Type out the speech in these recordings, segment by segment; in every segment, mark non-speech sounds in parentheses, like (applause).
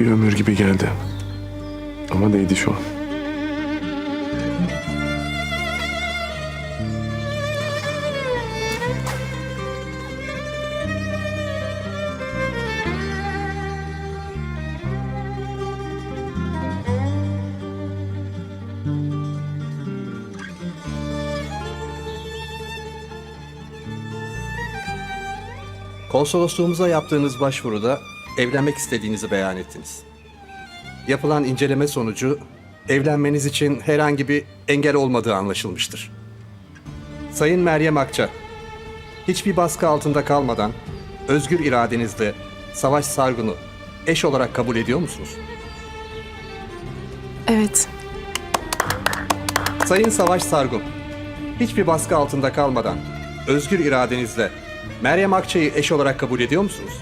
Bir ömür gibi geldi. Ama değdi şu an. Konsolosluğumuza yaptığınız başvuruda evlenmek istediğinizi beyan ettiniz. Yapılan inceleme sonucu evlenmeniz için herhangi bir engel olmadığı anlaşılmıştır. Sayın Meryem Akça, hiçbir baskı altında kalmadan özgür iradenizle Savaş Sargun'u eş olarak kabul ediyor musunuz? Evet. Sayın Savaş Sargun, hiçbir baskı altında kalmadan özgür iradenizle Meryem Akça'yı eş olarak kabul ediyor musunuz?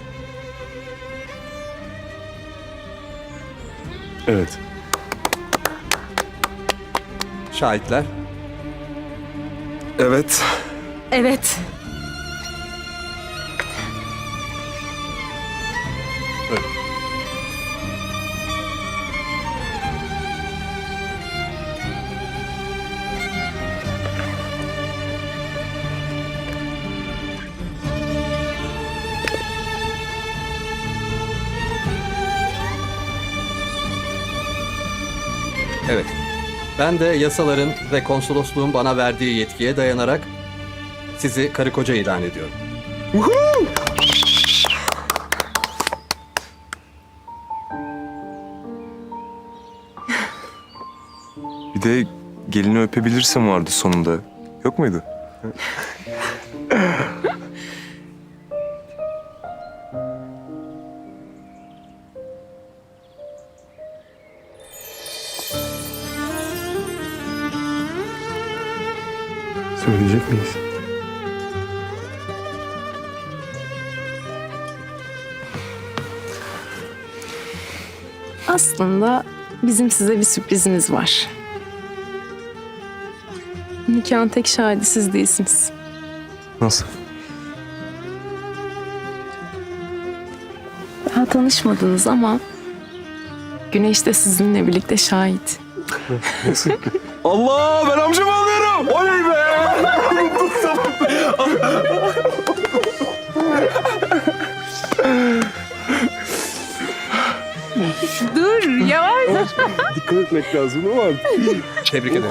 Evet. Şahitler, Evet. Evet. buyurun. Evet. Ben de yasaların ve konsolosluğun bana verdiği yetkiye dayanarak sizi karı koca ilan ediyorum. Bir de gelini öpebilirsin vardı sonunda. Yok muydu? (laughs) Söyleyecek miyiz? Aslında bizim size bir sürprizimiz var. Nikahın tek şahidi siz değilsiniz. Nasıl? Daha tanışmadınız ama Güneş de sizinle birlikte şahit. (laughs) Allah ben amcamı Dur yavaş. Dikkat etmek lazım ama Tebrik ederim.